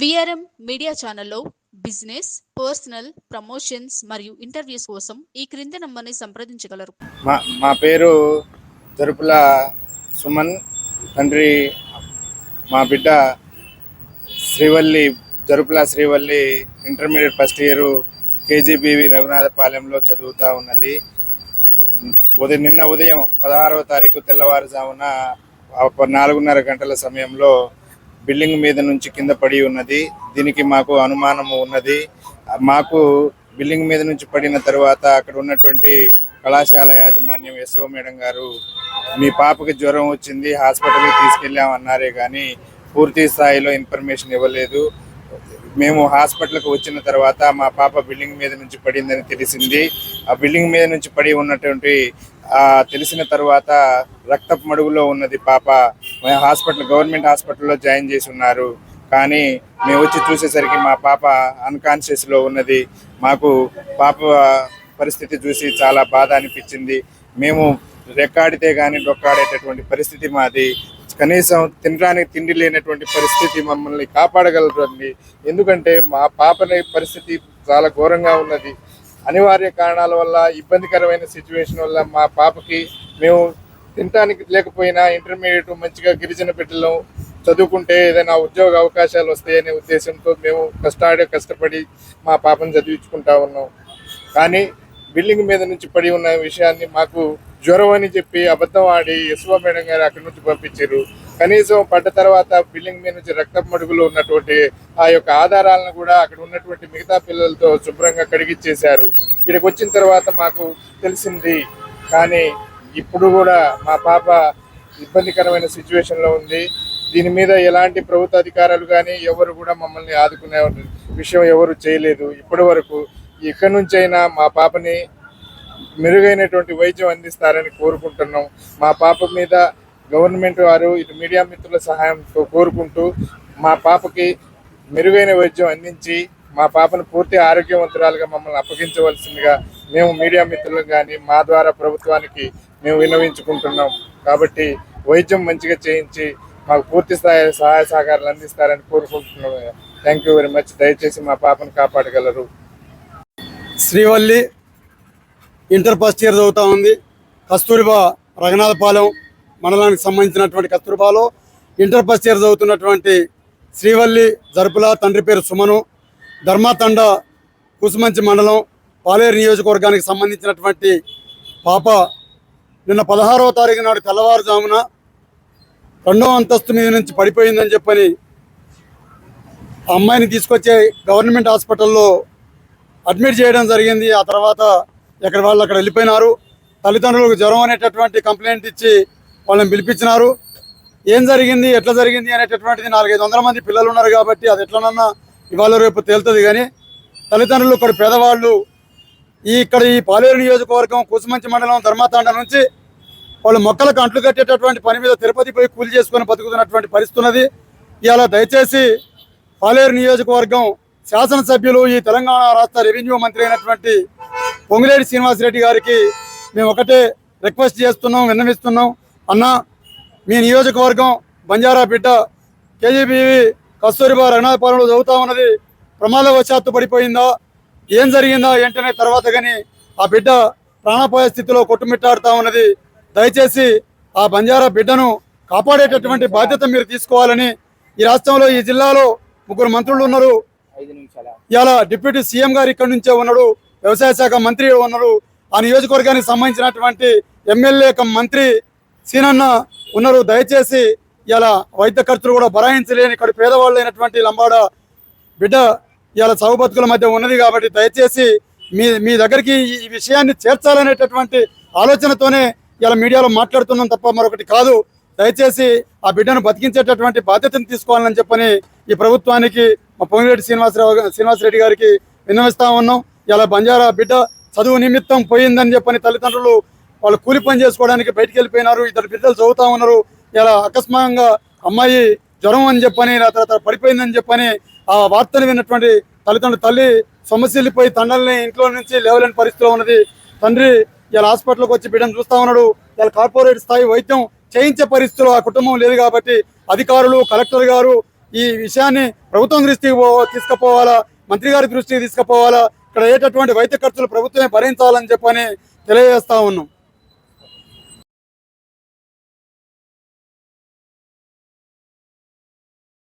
VRM media ఛానల్లో business personal promotions మరియు interviews కోసం ఈ క్రింది నంబర్ని సంప్రదించగలరు. మా మా పేరు తరుపుల సుమన్ తండ్రి మా బిడ్డ Srivalli Jarupula Srivalli intermediate first year KGBV రఘునాథపాలెంలో చదువుతూ ఉన్నది. ఉదయం నిన్న ఉదయం పదహారవ తారీఖు తెల్లవారుజామున నాలుగున్నర గంటల సమయంలో బిల్డింగ్ మీద నుంచి కింద పడి ఉన్నది. దీనికి మాకు అనుమానము ఉన్నది. మాకు బిల్డింగ్ మీద నుంచి పడిన తర్వాత అక్కడ ఉన్నటువంటి కళాశాల యాజమాన్యం ఎస్ఓ మేడం గారు మీ పాపకి జ్వరం వచ్చింది హాస్పిటల్కి తీసుకెళ్ళాం అన్నారే కానీ పూర్తి స్థాయిలో ఇన్ఫర్మేషన్ ఇవ్వలేదు. మేము హాస్పిటల్కి వచ్చిన తర్వాత మా పాప బిల్డింగ్ మీద నుంచి పడిందని తెలిసింది. ఆ బిల్డింగ్ మీద నుంచి పడి ఉన్నటువంటి తెలిసిన తర్వాత రక్తపు మడుగులో ఉన్నది పాప. హాస్పిటల్ గవర్నమెంట్ హాస్పిటల్లో జాయిన్ చేసి ఉన్నారు. కానీ మేము వచ్చి చూసేసరికి మా పాప అన్కాన్షియస్లో ఉన్నది. మాకు పాప పరిస్థితి చూసి చాలా బాధ అనిపించింది. మేము రెక్కాడితే కానీ డొక్కాడేటటువంటి పరిస్థితి మాది. కనీసం తినడానికి తిండి లేనటువంటి పరిస్థితి మమ్మల్ని కాపాడగలరండి ఎందుకంటే మా పాపని పరిస్థితి చాలా ఘోరంగా ఉన్నది. అనివార్య కారణాల వల్ల ఇబ్బందికరమైన సిచ్యువేషన్ వల్ల మా పాపకి మేము తినడానికి లేకపోయినా ఇంటర్మీడియట్ మంచిగా గిరిజన బిడ్డలు చదువుకుంటే ఏదైనా ఉద్యోగ అవకాశాలు వస్తాయనే ఉద్దేశంతో మేము కష్టాడే కష్టపడి మా పాపను చదివించుకుంటా ఉన్నాం. కానీ బిల్డింగ్ మీద నుంచి పడి ఉన్న విషయాన్ని మాకు జ్వరం అని చెప్పి అబద్ధం ఆడి యశ్వ మేడం గారు అక్కడి నుంచి పంపించారు. కనీసం పడ్డ తర్వాత బిల్డింగ్ మీద నుంచి రక్తం మడుగులు ఉన్నటువంటి ఆ యొక్క ఆధారాలను కూడా అక్కడ ఉన్నటువంటి మిగతా పిల్లలతో శుభ్రంగా కడిగిచ్చేశారు. ఇక్కడికి వచ్చిన తర్వాత మాకు తెలిసింది. కానీ ఇప్పుడు కూడా మా పాప ఇబ్బందికరమైన సిచ్యువేషన్లో ఉంది. దీని మీద ఎలాంటి ప్రభుత్వ అధికారులు కానీ ఎవరు కూడా మమ్మల్ని ఆదుకునే విషయం ఎవరు చేయలేదు. ఇప్పటి వరకు ఇక్కడి నుంచైనా మా పాపని మెరుగైనటువంటి వైద్యం అందిస్తారని కోరుకుంటున్నాం. మా పాప మీద గవర్నమెంట్ వారు ఇటు మీడియా మిత్రుల సహాయంతో కోరుకుంటూ మా పాపకి మెరుగైన వైద్యం అందించి మా పాపను పూర్తి ఆరోగ్యవంతురాలుగా మమ్మల్ని అప్పగించవలసిందిగా మేము మీడియా మిత్రులు కానీ మా ద్వారా ప్రభుత్వానికి మేము విన్నవించుకుంటున్నాం. కాబట్టి వైద్యం మంచిగా చేయించి మాకు పూర్తి స్థాయి సహాయ సహకారాలు అందిస్తారని కోరుకుంటున్నాం థ్యాంక్ యూ వెరీ మచ్ దయచేసి మా పాపను కాపాడగలరు. శ్రీవల్లి ఇంటర్ ఫస్ట్ ఇయర్ చదువుతా ఉంది. కస్తూరిబా రఘునాథపాలెం మండలానికి సంబంధించినటువంటి కస్తూరిబాలో ఇంటర్ ఫస్ట్ ఇయర్ చదువుతున్నటువంటి శ్రీవల్లి జరుపుల తండ్రి పేరు సుమను ధర్మాతండ కుసుమంచి మండలం పాలేరు నియోజకవర్గానికి సంబంధించినటువంటి పాప నిన్న పదహారవ తారీఖు నాడు తెల్లవారుజామున రెండో అంతస్తు మీద నుంచి పడిపోయిందని చెప్పని ఆ అమ్మాయిని తీసుకొచ్చే గవర్నమెంట్ హాస్పిటల్లో అడ్మిట్ చేయడం జరిగింది. ఆ తర్వాత ఎక్కడ వాళ్ళు అక్కడ వెళ్ళిపోయినారు. తల్లిదండ్రులకు జ్వరం అనేటటువంటి కంప్లైంట్ ఇచ్చి వాళ్ళని పిలిపించినారు. ఏం జరిగింది? ఎట్లా జరిగింది? అనేటటువంటిది నాలుగైదు వందల మంది పిల్లలు ఉన్నారు కాబట్టి అది ఎట్లనన్నా ఇవాళ రేపు తేలుతుంది కానీ తల్లిదండ్రులు ఇక్కడ పేదవాళ్ళు ఈ ఇక్కడ ఈ పాలేరు నియోజకవర్గం కుసుమంచి మండలం ధర్మతాండ నుంచి వాళ్ళు మొక్కలకు అంట్లు కట్టేటటువంటి పని మీద తిరుపతి పోయి కూలి చేసుకొని బతుకుతున్నటువంటి పరిస్థితి ఉన్నది. దయచేసి పాలేరు నియోజకవర్గం శాసనసభ్యులు ఈ తెలంగాణ రాష్ట్ర రెవెన్యూ మంత్రి అయినటువంటి పొంగిలేటి శ్రీనివాసరెడ్డి గారికి మేము ఒకటే రిక్వెస్ట్ చేస్తున్నాం విన్నవిస్తున్నాం. అన్న మీ నియోజకవర్గం బంజారా బిడ్డ కేజీబీవి కస్తూరిబా రఘునాథపాలెంలో చదువుతా ఉన్నది. ప్రమాదవశాత్తు పడిపోయిందా? ఏం జరిగిందా వెంటనే తర్వాత కానీ ఆ బిడ్డ ప్రాణాపాయ స్థితిలో కొట్టుమిట్టాడుతూ ఉన్నది. దయచేసి ఆ బంజారా బిడ్డను కాపాడేటటువంటి బాధ్యత మీరు తీసుకోవాలని ఈ రాష్ట్రంలో ఈ జిల్లాలో ముగ్గురు మంత్రులు ఉన్నారు. ఇవాళ డిప్యూటీ సీఎం గారు ఇక్కడ నుంచే ఉన్నాడు వ్యవసాయ శాఖ మంత్రి ఉన్నారు. ఆ నియోజకవర్గానికి సంబంధించినటువంటి ఎమ్మెల్యే మంత్రి సీనన్న ఉన్నారు. దయచేసి ఇలా వైద్య ఖర్చులు కూడా భరాయించలేని ఇక్కడ పేదవాళ్ళు అయినటువంటి లంబాడ బిడ్డ ఇవాళ చౌ బతుకుల మధ్య ఉన్నది కాబట్టి దయచేసి మీ మీ దగ్గరికి ఈ విషయాన్ని చేర్చాలనేటటువంటి ఆలోచనతోనే ఇలా మీడియాలో మాట్లాడుతున్నాం తప్ప మరొకటి కాదు. దయచేసి ఆ బిడ్డను బతికించేటటువంటి బాధ్యతను తీసుకోవాలని చెప్పని ఈ ప్రభుత్వానికి మా పొంగిరెడ్డి శ్రీనివాసరావు శ్రీనివాసరెడ్డి గారికి విన్నవిస్తా ఉన్నాం. ఇలా బంజారా బిడ్డ చదువు నిమిత్తం పోయిందని చెప్పని తల్లిదండ్రులు వాళ్ళు కూలి పని చేసుకోవడానికి బయటికి వెళ్ళిపోయినారు. ఇద్దరు బిడ్డలు చదువుతా ఉన్నారు. ఇలా అకస్మాకంగా అమ్మాయి జ్వరం అని చెప్పని తర్వాత పడిపోయిందని చెప్పని ఆ వార్తను విన్నటువంటి తల్లిదండ్రులు తల్లి సొమ్మసిల్లిపోయి తండ్రిని ఇంట్లో నుంచి లేవలేని పరిస్థితిలో ఉన్నది. తండ్రి ఇలా హాస్పిటల్కి వచ్చి బిడ్డను చూస్తా ఉన్నాడు. ఇలా కార్పొరేట్ స్థాయి వైద్యం చేయించే పరిస్థితిలో ఆ కుటుంబం లేదు కాబట్టి అధికారులు కలెక్టర్ గారు ఈ విషయాన్ని ప్రభుత్వం దృష్టికి పో- తీసుకుపోవాలా మంత్రి గారి దృష్టికి తీసుకుపోవాలా ఇక్కడ అయ్యేటటువంటి వైద్య ఖర్చులు ప్రభుత్వమే భరించాలని చెప్పని తెలియజేస్తా ఉన్నాం.